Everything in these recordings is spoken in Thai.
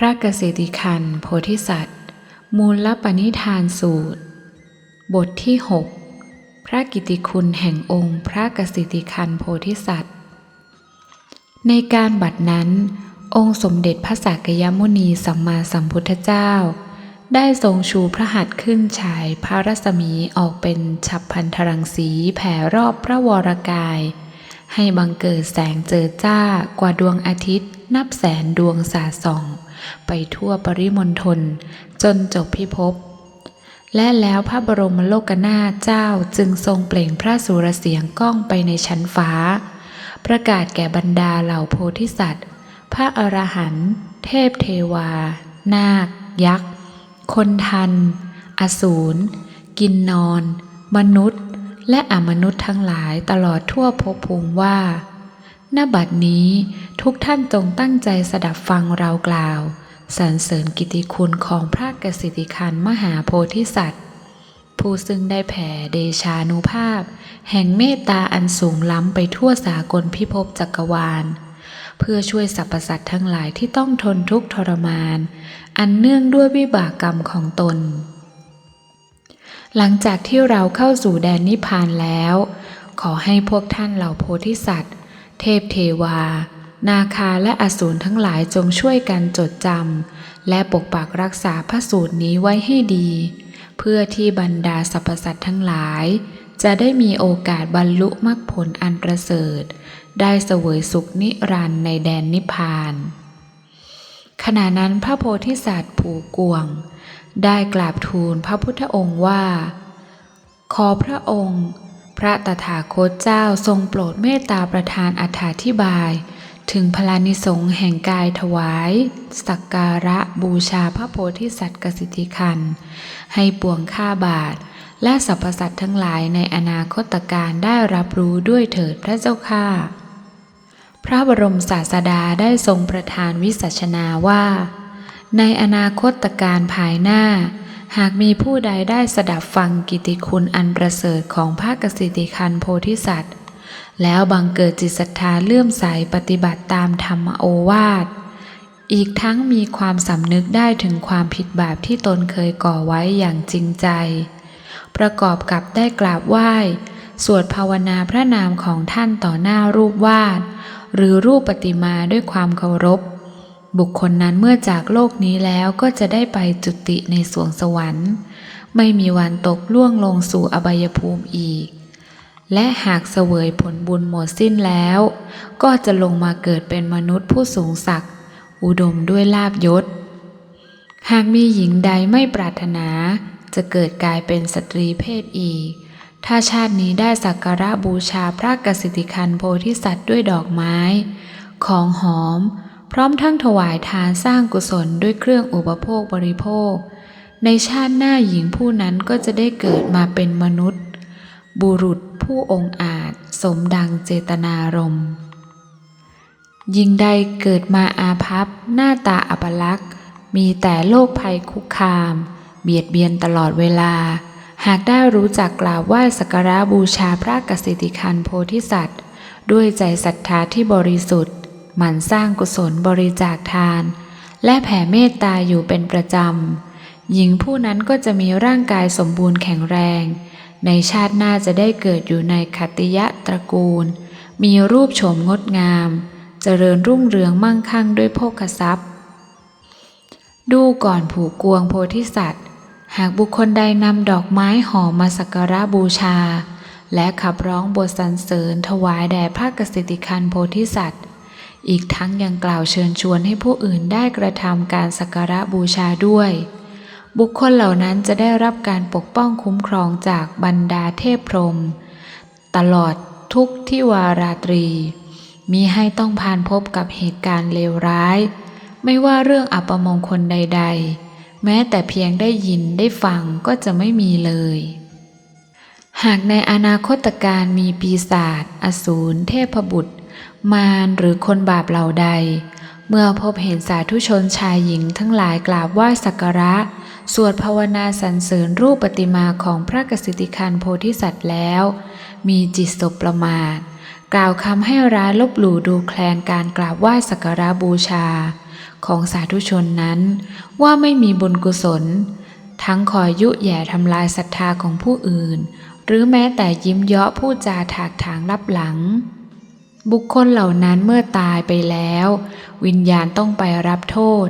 พระเกษติคันโพธิสัตว์ มูลปณิธานสูตร บทที่ 6 พระกิติคุณแห่งองค์พระกสิติคันโพธิสัตว์ ในการบัดนั้น องค์สมเด็จพระสักยมุนีสัมมาสัมพุทธเจ้า ได้ทรงชูพระหัตถ์ขึ้นฉายพระรัศมีออกเป็นฉับพันธรังสีแผ่รอบพระวรกาย ให้บังเกิดแสงเจิดจ้ากว่าดวงอาทิตย์นับแสนดวงสาส่อง ไปทั่วปริมณฑลจนจบพิภพ และแล้วพระบรมโลกนาถเจ้าจึงทรงเปล่งพระสุรเสียงก้องไปในชั้นฟ้า ประกาศแก่บรรดาเหล่าโพธิสัตว์ พระอรหันต์เทพเทวา นาค ยักษ์ คนทัน อสูร กินนอน มนุษย์ และอมนุษย์ทั้งหลายตลอดทั่วภพภูมิว่าณบัดนี้ทุกท่านจงตั้งใจสดับฟังเรากล่าว สรรเสริญกิติคุณของพระกสิทธิคันมหาโพธิสัตว์ ผู้ซึ่งได้แผ่เดชานุภาพ แห่งเมตตาอันสูงล้ำไปทั่วสากลพิภพจักรวาล เพื่อช่วยสรรพสัตว์ทั้งหลายที่ต้องทนทุกข์ทรมาน อันเนื่องด้วยวิบากกรรมของตน หลังจากที่เราเข้าสู่แดนนิพพานแล้ว ขอให้พวกท่านเหล่าโพธิสัตว์ เทพเทวา นาคาและอสูรทั้งหลายจงช่วยกันจดจำและปกปักรักษาพระสูตรนี้ไว้ให้ดี เพื่อที่บรรดาสรรพสัตว์ทั้งหลาย จะได้มีโอกาสบรรลุมรรคผลอันประเสริฐ ได้เสวยสุขนิรันดร์ในแดนนิพพาน ขณะนั้นพระโพธิสัตว์ผูกวง ได้กราบทูลพระพุทธองค์ว่า ขอพระองค์ พระตถาคตเจ้าทรงโปรดเมตตาประทานอธิบาย ถึงพลานิสงส์แห่งกายถวาย สักการะบูชาพระโพธิสัตว์กสิทธิคัน ให้ปวงข้าบาท และสรรพสัตว์ทั้งหลายในอนาคตการได้รับรู้ด้วยเถิดพระเจ้าข้าพระบรมศาสดาได้ทรงประทานวิสัชนาว่า ในอนาคตการภายหน้า หากมีผู้ใดได้สดับฟังกิตติคุณอันประเสริฐของพระกสิทธิคันโพธิสัตว์ แล้วบังเกิดจิตศรัทธาเลื่อมใสปฏิบัติตามธรรมโอวาท อีกทั้งมีความสำนึกได้ถึงความผิดบาปที่ตนเคยก่อไว้อย่างจริงใจ ประกอบกับได้กราบไหว้ สวดภาวนาพระนามของท่านต่อหน้ารูปวาด หรือรูปปฏิมาด้วยความเคารพ บุคคลนั้นเมื่อจากโลกนี้แล้วก็จะได้ไปจุติในสวงสวรรค์ ไม่มีวันตกล่วงลงสู่อบายภูมิอีก และหากเสวยผลบุญหมดสิ้นแล้ว ก็จะลงมาเกิดเป็นมนุษย์ผู้สูงศักดิ์อุดมด้วยลาบยศ หากมีหญิงใดไม่ปรารถนา จะเกิดกลายเป็นสตรีเพศอีก ถ้าชาตินี้ได้สักการะบูชาพระกสิทธิคันโพธิสัตว์ด้วยดอกไม้ ของหอม พร้อมทั้งถวายทานสร้างกุศลด้วยเครื่องอุปโภคบริโภค ในชาติหน้าหญิงผู้นั้นก็จะได้เกิดมาเป็นมนุษย์ บุรุษผู้องอาจสมดังเจตนารมณ์ยิ่งใดเกิดมาอาภัพหน้าตาอัปลักษ์มีแต่โรคภัยคุกคาม เบียดเบียนตลอดเวลา หากได้รู้จักกล่าวไหว้สักการะบูชาพระกสิทธิคันโพธิสัตว์ ด้วยใจศรัทธาที่บริสุทธิ์ หมั่นสร้างกุศลบริจาคทาน และแผ่เมตตาอยู่เป็นประจำ หญิงผู้นั้นก็จะมีร่างกายสมบูรณ์แข็งแรง ในชาติหน้าจะได้เกิดอยู่ในขัติยะตระกูล มีรูปโฉมงดงาม เจริญรุ่งเรืองมั่งคั่งด้วยโภคทรัพย์ ดูก่อนผูกกวงโพธิสัตว์ หากบุคคลใดนำดอกไม้หอมมาสักการะบูชา และขับร้องบทสรรเสริญถวายแด่พระกสิทธิคันโพธิสัตว์ อีกทั้งยังกล่าวเชิญชวนให้ผู้อื่นได้กระทำการสักการะบูชาด้วย บุคคลเหล่านั้นจะได้รับการปกป้องคุ้มครองจากบรรดาเทพพรหมตลอดทุกที่วาราตรี มีให้ต้องผ่านพบกับเหตุการณ์เลวร้าย ไม่ว่าเรื่องอัปมงคลใด ๆ แม้แต่เพียงได้ยินได้ฟังก็จะไม่มีเลย หากในอนาคตการมีปีศาจอสูรเทพบุตร มารหรือคนบาปเหล่าใด เมื่อพบเห็นสาธุชนชายหญิงทั้งหลายกราบไหว้สักการะ สวดภาวนาสรรเสริญรูปปฏิมาของพระกสิทธิคันโพธิสัตว์แล้ว มีจิตสบประมาท กล่าวคำให้ร้ายลบหลู่ดูแคลนการกราบไหว้สักการะบูชา ของสาธุชนนั้น ว่าไม่มีบุญกุศล ทั้งคอยยุแย่ทำลายศรัทธาของผู้อื่น หรือแม้แต่ยิ้มเยาะผู้จาถากถางรับหลังบุคคลเหล่านั้นเมื่อตายไปแล้ว วิญญาณต้องไปรับโทษ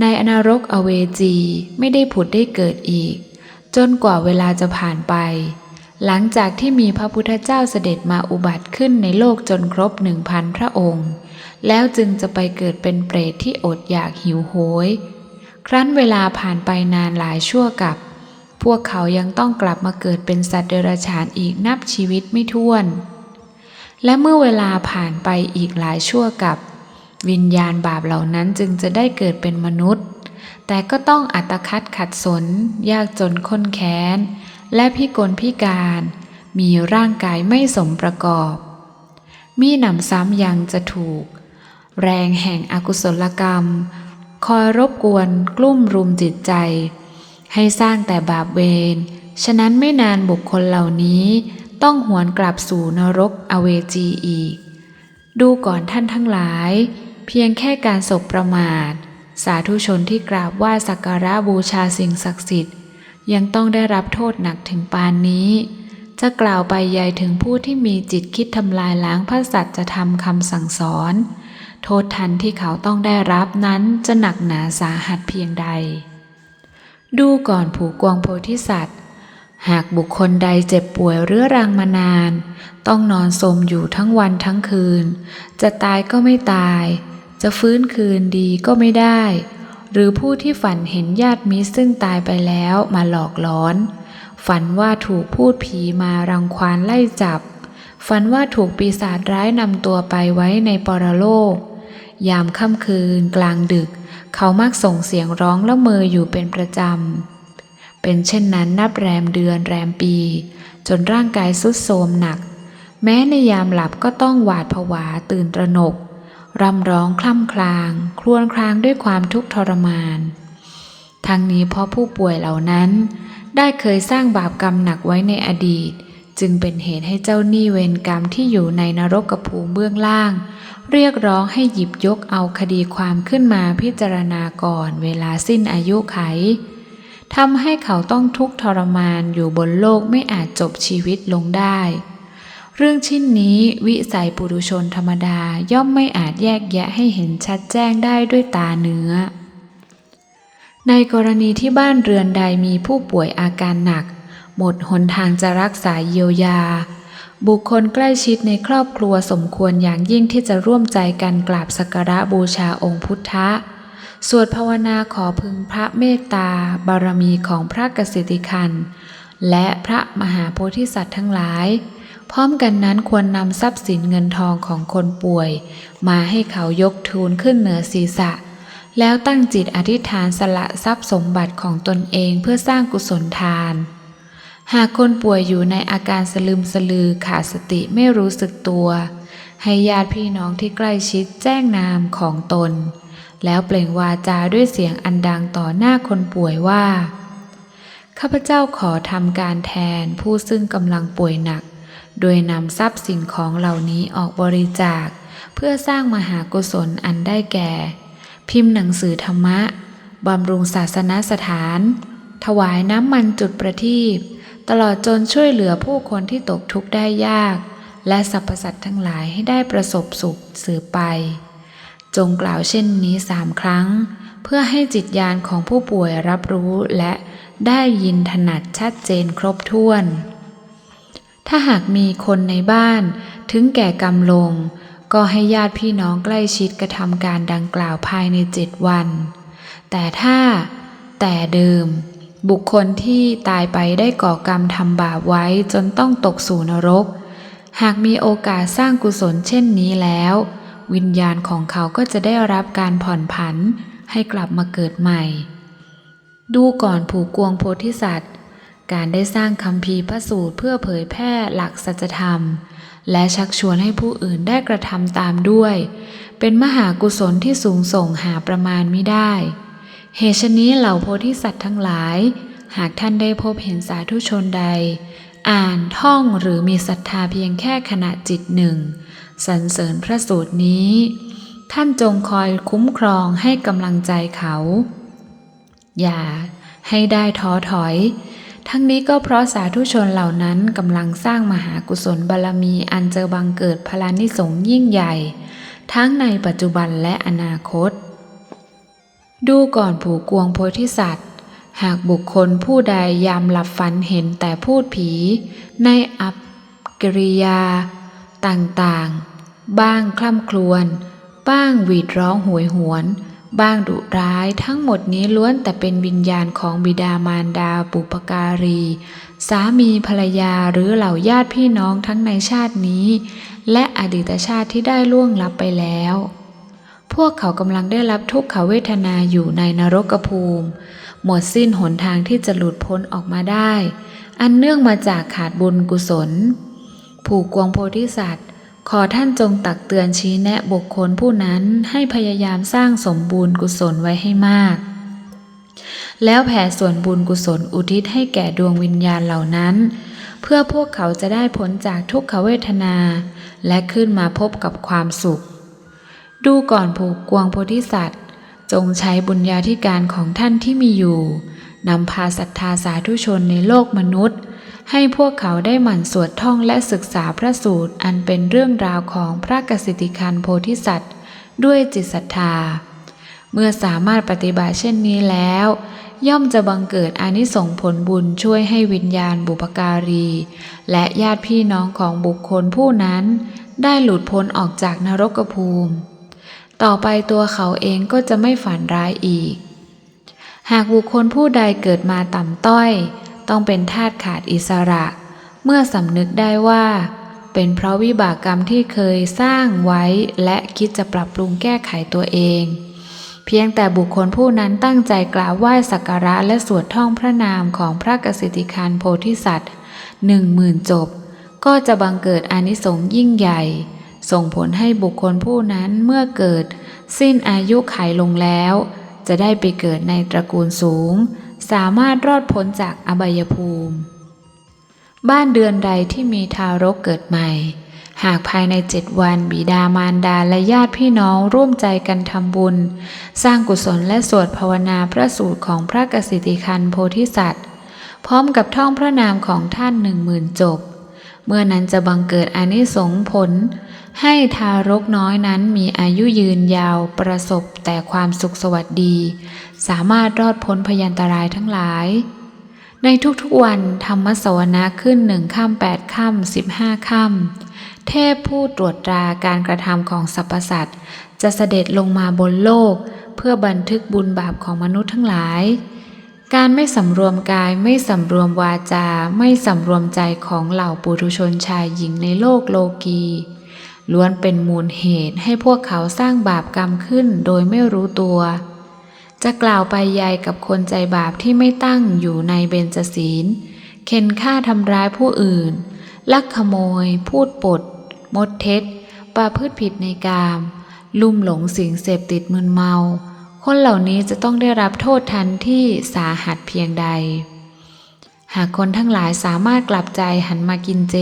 ในอนรกอเวจีไม่ได้ผุดได้เกิดอีก จนกว่าเวลาจะผ่านไป หลังจากที่มีพระพุทธเจ้าเสด็จมาอุบัติขึ้นในโลกจนครบหนึ่งพันพระองค์ แล้วจึงจะไปเกิดเป็นเปรตที่อดอยากหิวโหย ครั้นเวลาผ่านไปนานหลายชั่วกับ พวกเขายังต้องกลับมาเกิดเป็นสัตว์เดรัจฉานอีกนับชีวิตไม่ถ้วน และเมื่อเวลาผ่านไปอีกหลายชั่วกับ วิญญาณบาปเหล่านั้นจึงจะได้เกิดเป็นมนุษย์ แต่ก็ต้องอัตคัดขัดสน ยากจนข้นแค้น และพิกลพิการ มีร่างกายไม่สมประกอบ มีหนำซ้ำยังจะถูก แรงแห่งอกุศลกรรม คอยรบกวนกลุ่มรุมจิตใจ ให้สร้างแต่บาปเวร ฉะนั้นไม่นานบุคคลเหล่านี้ต้องหวนกลับสู่นรกอเวจีอีก ดูก่อนท่านทั้งหลาย เพียงแค่การศพประมาท สาธุชนที่กราบไหว้สักการะบูชาสิ่งศักดิ์สิทธิ์ ยังต้องได้รับโทษหนักถึงปานนี้ จะกล่าวไปใหญ่ถึงผู้ที่มีจิตคิดทำลายล้างพระสัจจะทำคำสั่งสอน โทษทันที่เขาต้องได้รับนั้นจะหนักหนาสาหัสเพียงใด ดูก่อนผูกวงโพธิสัตว์หากบุคคลใดเจ็บป่วยเรื้อรังมานาน ต้องนอนสมอยู่ทั้งวันทั้งคืน จะตายก็ไม่ตาย จะฟื้นคืนดีก็ไม่ได้ หรือผู้ที่ฝันเห็นญาติมิตรซึ่งตายไปแล้วมาหลอกหลอน ฝันว่าถูกพูดผีมารังควานไล่จับ ฝันว่าถูกปีศาจร้ายนำตัวไปไว้ในปรโลก ยามค่ำคืนกลางดึก เขามักส่งเสียงร้องละเมออยู่เป็นประจำ เป็นเช่นนั้นนับแรมเดือนแรมปี จนร่างกายสุดโทรมหนัก แม้ในยามหลับก็ต้องหวาดผวาตื่นตระหนก รำร้องคล่ำคลาง ครวญครางด้วยความทุกข์ทรมาน ทั้งนี้เพราะผู้ป่วยเหล่านั้น ได้เคยสร้างบาปกรรมหนักไว้ในอดีต จึงเป็นเหตุให้เจ้าหนี้เวรกรรมที่อยู่ในนรกกภูมิเบื้องล่าง เรียกร้องให้หยิบยกเอาคดีความขึ้นมาพิจารณาก่อนเวลาสิ้นอายุไขทำให้เขาต้องทุกข์ทรมานอยู่บนโลกไม่อาจจบชีวิตลงได้ เรื่องชิ้นนี้วิสัยปุถุชนธรรมดาย่อมไม่อาจแยกแยะให้เห็นชัดแจ้งได้ด้วยตาเนื้อ ในกรณีที่บ้านเรือนใดมีผู้ป่วยอาการหนัก หมดหนทางจะรักษาเยียวยา บุคคลใกล้ชิดในครอบครัวสมควรอย่างยิ่งที่จะร่วมใจกันกราบสักการะบูชาองค์พุทธะสวดภาวนาขอพึงพระเมตตา บารมีของพระกสิทธิคันและพระมหาโพธิสัตว์ทั้งหลาย พร้อมกันนั้นควรนำทรัพย์สินเงินทองของคนป่วย มาให้เขายกทูลขึ้นเหนือศีรษะ แล้วตั้งจิตอธิษฐานสละทรัพย์สมบัติของตนเองเพื่อสร้างกุศลทาน หากคนป่วยอยู่ในอาการสลืมสลือขาดสติไม่รู้สึกตัว ให้ญาติพี่น้องที่ใกล้ชิดแจ้งนามของตน แล้วเปล่งวาจาด้วยเสียงอันดังต่อหน้าคนป่วยว่าข้าพเจ้าขอทำการแทนผู้ซึ่งกำลังป่วยหนัก โดยนำทรัพย์สิ่งของเหล่านี้ออกบริจาค เพื่อสร้างมหากุศลอันได้แก่ พิมพ์หนังสือธรรมะบำรุงศาสนสถาน ถวายน้ำมันจุดประทีปตลอดจนช่วยเหลือผู้คนที่ตกทุกข์ได้ยาก และสรรพสัตว์ทั้งหลายให้ได้ประสบสุขสืบไป จงกล่าวเช่นนี้สามครั้ง เพื่อให้จิตญาณของผู้ป่วยรับรู้และได้ยินถนัดชัดเจนครบถ้วน ถ้าหากมีคนในบ้านถึงแก่กรรมลง ก็ให้ญาติพี่น้องใกล้ชิดกระทำการดังกล่าวภายในเจ็ดวัน แต่ถ้าแต่เดิม บุคคลที่ตายไปได้ก่อกรรมทำบาปไว้จนต้องตกสู่นรก หากมีโอกาสสร้างกุศลเช่นนี้แล้ว วิญญาณของเขาก็จะได้รับการผ่อนผันให้กลับมาเกิดใหม่ ดูก่อนผูกกวงโพธิสัตว์ การได้สร้างคำพีพระสูตรเพื่อเผยแพร่หลักสัจธรรม และชักชวนให้ผู้อื่นได้กระทำตามด้วย เป็นมหากุศลที่สูงส่งหาประมาณไม่ได้ เหตุฉนี้เหล่าโพธิสัตว์ทั้งหลาย หากท่านได้พบเห็นสาธุชนใด อ่านท่องหรือมีศรัทธาเพียงแค่ขณะจิตหนึ่งสรรเสริญพระสูตรนี้ ท่านจงคอยคุ้มครองให้กำลังใจเขา อย่าให้ได้ท้อถอย ทั้งนี้ก็เพราะสาธุชนเหล่านั้นกำลังสร้างมหากุศลบารมีอันเจอบังเกิดพลานิสงยิ่งใหญ่ ทั้งในปัจจุบันและอนาคต ดูก่อนผูกวงโพธิสัตว์ หากบุคคลผู้ใดยามหลับฝันเห็นแต่พูดผี ในอัปกิริยา ต่างๆ บ้างคล่ำครวญบ้างหวีดร้องหวยหวน บ้างดุร้ายทั้งหมดนี้ล้วนแต่เป็นวิญญาณของบิดามารดาบุปการี สามีภรรยาหรือเหล่าญาติพี่น้องทั้งในชาตินี้ และอดีตชาติที่ได้ล่วงลับไปแล้ว พวกเขากำลังได้รับทุกขเวทนาอยู่ในนรกภูมิ หมดสิ้นหนทางที่จะหลุดพ้นออกมาได้ อันเนื่องมาจากขาดบุญกุศล ผูกกวงโพธิสัตว์ ขอท่านจงตักเตือนชี้แนะบุคคลผู้นั้นให้พยายามสร้างสมบูรณ์กุศลไว้ให้มาก แล้วแผ่ส่วนบุญกุศลอุทิศให้แก่ดวงวิญญาณเหล่านั้น เพื่อพวกเขาจะได้พ้นจากทุกขเวทนา และขึ้นมาพบกับความสุข ดูก่อนผูกกวงโพธิสัตว์ จงใช้บุญญาธิการของท่านที่มีอยู่นำพาศรัทธาสาธุชนในโลกมนุษย์ ให้พวกเขาได้หมั่นสวดท่องและศึกษาพระสูตร อันเป็นเรื่องราวของพระกสิทธิคันโพธิสัตว์ ด้วยจิตศรัทธา เมื่อสามารถปฏิบัติเช่นนี้แล้ว ย่อมจะบังเกิดอานิสงส์ผลบุญช่วยให้วิญญาณบุปการี และญาติพี่น้องของบุคคลผู้นั้น ได้หลุดพ้นออกจากนรกภูมิ ต่อไปตัวเขาเองก็จะไม่ฝันร้ายอีก หากบุคคลผู้ใดเกิดมาต่ำต้อย ต้องเป็นทาสขาดอิสระ เมื่อสำนึกได้ว่า เป็นเพราะวิบากกรรมที่เคยสร้างไว้และคิดจะปรับปรุงแก้ไขตัวเอง เพียงแต่บุคคลผู้นั้นตั้งใจกราบไหว้สักการะและสวดท่องพระนามของพระกสิทธิคานโพธิสัตว์หนึ่งหมื่นจบ ก็จะบังเกิดอนิสงส์ยิ่งใหญ่ ส่งผลให้บุคคลผู้นั้นเมื่อเกิด สิ้นอายุไขลงแล้ว จะได้ไปเกิดในตระกูลสูง สามารถรอดพ้นจากอบายภูมิ บ้านเดือนใดที่มีทารกเกิดใหม่ หากภายในเจ็ดวันบิดามารดาและญาติพี่น้องร่วมใจกันทำบุญ สร้างกุศลและสวดภาวนาพระสูตรของพระกสิทธิคันโพธิสัตว์ พร้อมกับท่องพระนามของท่านหนึ่งหมื่นจบ เมื่อนั้นจะบังเกิดอนิสงผล ให้ทารกน้อยนั้นมีอายุยืนยาวประสบแต่ความสุขสวัสดี สามารถรอดพ้นพยันตรายทั้งหลาย ในทุกๆวันธรรมสวนาขึ้นหนึ่งค่ำแปดค่ำสิบห้าค่ำเทพผู้ตรวจตราการกระทำของสรรพสัตว์จะเสด็จลงมาบนโลก เพื่อบันทึกบุญบาปของมนุษย์ทั้งหลาย การไม่สำรวมกายไม่สำรวมวาจา ไม่สำรวมใจของเหล่าปุถุชนชายหญิงในโลกโลกีล้วนเป็นมูลเหตุให้พวกเขาสร้างบาปกรรมขึ้นโดยไม่รู้ตัว จะกล่าวไปยายกับคนใจบาปที่ไม่ตั้งอยู่ในเบญจศีล เข็นฆ่าทำร้ายผู้อื่น ลักขโมย พูดปด มดเท็จประพฤติผิดในกาม ลุ่มหลงสิ่งเสพติดมึนเมา คนเหล่านี้จะต้องได้รับโทษทันที่สาหัสเพียงใด หากคนทั้งหลายสามารถกลับใจหันมากินเจ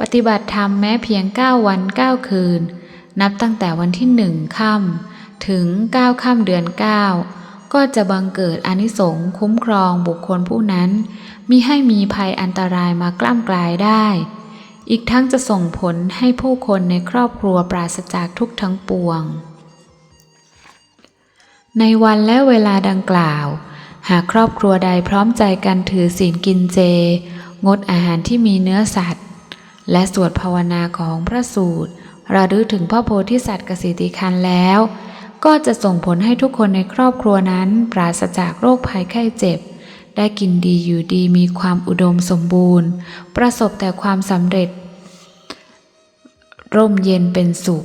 ปฏิบัติธรรมแม้เพียง 9 วัน 9 คืน นับตั้งแต่วันที่หนึ่งค่ำ ถึง9ค่ำเดือน9ก็จะบังเกิดอนิสงส์คุ้มครองบุคคลผู้นั้น มิให้มีภัยอันตรายมากล้ำกลายได้ อีกทั้งจะส่งผลให้ผู้คนในครอบครัวปราศจากทุกทั้งปวง ในวันและเวลาดังกล่าว หากครอบครัวใดพร้อมใจกันถือศีลกินเจ งดอาหารที่มีเนื้อสัตว์ และสวดภาวนาของพระสูตรระลึกถึงพระโพธิสัตว์กสิทธิคันแล้ว ก็จะส่งผลให้ทุกคนในครอบครัวนั้น ปราศจากโรคภัยไข้เจ็บ ได้กินดีอยู่ดีมีความอุดมสมบูรณ์ ประสบแต่ความสำเร็จ ร่มเย็นเป็นสุข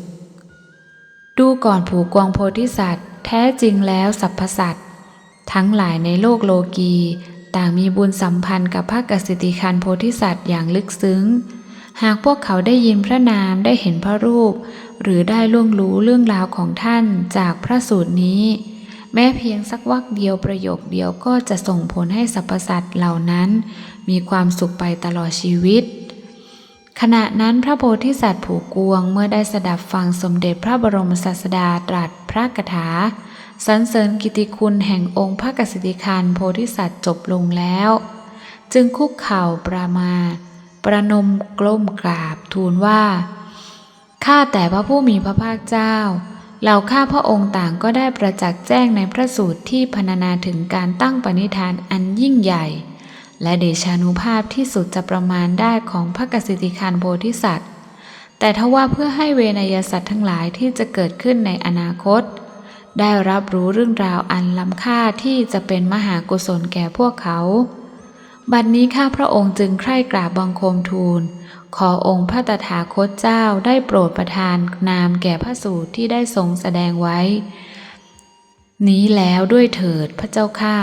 ดูก่อนผูกวงโพธิสัตว์ แท้จริงแล้วสรรพสัตว์ทั้งหลายในโลกโลกี ต่างมีบุญสัมพันธ์กับพระกสิทิคันโพธิสัตว์อย่างลึกซึ้ง หากพวกเขาได้ยินพระนามได้เห็นพระรูป หรือได้ล่วงรู้เรื่องราวของท่านจากพระสูตรนี้ แม้เพียงสักวรรคเดียวประโยคเดียวก็จะส่งผลให้สรรพสัตว์เหล่านั้น มีความสุขไปตลอดชีวิต ขณะนั้นพระโพธิสัตว์ผูกวงเมื่อได้สดับฟังสมเด็จพระบรมศาสดาตรัสพระกถาสรรเสริญกิติคุณแห่งองค์พระกสิทธิคานโพธิสัตว์จบลงแล้ว จึงคุกเข่าประมา ประนมกล้มกราบทูลว่า ข้าแต่พระผู้มีพระภาคเจ้าเหล่าข้าพระองค์ต่างก็ได้ประจักษ์แจ้งในพระสูตรที่พรรณนาถึงการตั้งปณิธานอันยิ่งใหญ่ และเดชานุภาพที่สุดจะประมาณได้ของพระกสิทธิคานโพธิสัตว์ แต่ทว่าเพื่อให้เวนยสัตว์ทั้งหลายที่จะเกิดขึ้นในอนาคต ได้รับรู้เรื่องราวอันล้ำค่าที่จะเป็นมหากุศลแก่พวกเขา บัดนี้ข้าพระองค์จึงใคร่กราบบังคมทูล ขอองค์พระตถาคตเจ้าได้โปรดประทานนามแก่พระสูตรที่ได้ทรงแสดงไว้ นี้แล้วด้วยเถิดพระเจ้าข้า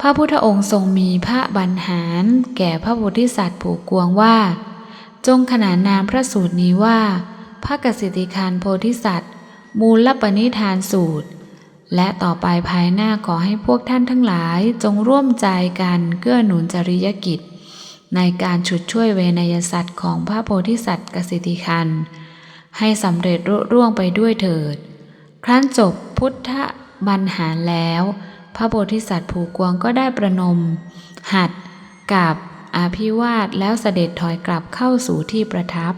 พระพุทธองค์ทรงมีพระบรรหารแก่พระโพธิสัตว์ผูกกวงว่า จงขนานนามพระสูตรนี้ว่า พระกสิทธิคานโพธิสัตว์ มูลปณิธานสูตร และต่อไปภายหน้าขอให้พวกท่านทั้งหลายจงร่วมใจกันเกื้อหนุนจริยกิจ ในการฉุดช่วยเวนยสัตว์ของพระโพธิสัตว์กสิทิคัน ให้สำเร็จรุ่ร่วงไปด้วยเถิด ครั้นจบพุทธบรรหารแล้ว พระโพธิสัตว์ผูกวงก็ได้ประนม หัดกับอาภิวาทแล้วเสด็จถอยกลับเข้าสู่ที่ประทับ